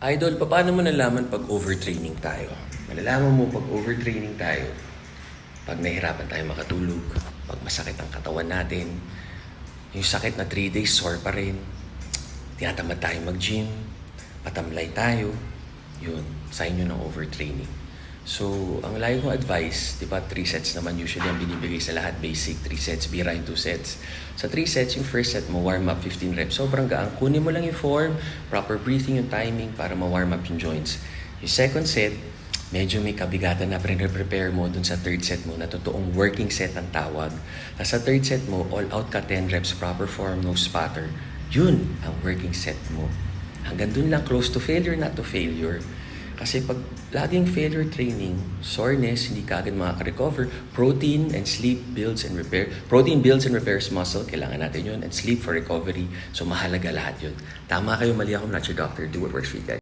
Idol, paano mo nalaman pag overtraining tayo? Malalaman mo pag overtraining tayo, pag nahihirapan tayo makatulog, pag masakit ang katawan natin, yung sakit na 3 days sore pa rin, tinatamad tayo mag-gym, patamlay tayo, yun, sign yun ng overtraining. So, ang layo kong advice, di ba, 3 sets naman usually ang binibigay sa lahat, basic, 3 sets, bira yung 2 sets. Sa 3 sets, yung first set mo, warm up 15 reps, sobrang gaan. Kunin mo lang yung form, proper breathing, yung timing para ma-warm up yung joints. Yung second set, medyo may kabigatan na pre-prepare mo dun sa third set mo na totoong working set ang tawag. Tapos sa third set mo, all out ka 10 reps, proper form, no spatter. Yun ang working set mo. Hanggang dun lang, close to failure, not to failure. Kasi pag laging failure training, soreness, hindi ka agad makaka-recover, protein and sleep builds and repair. Protein builds and repairs muscle, kailangan natin yun, and sleep for recovery. So mahalaga lahat yun. Tama kayo, mali ako, not your doctor. Do what works for you guys.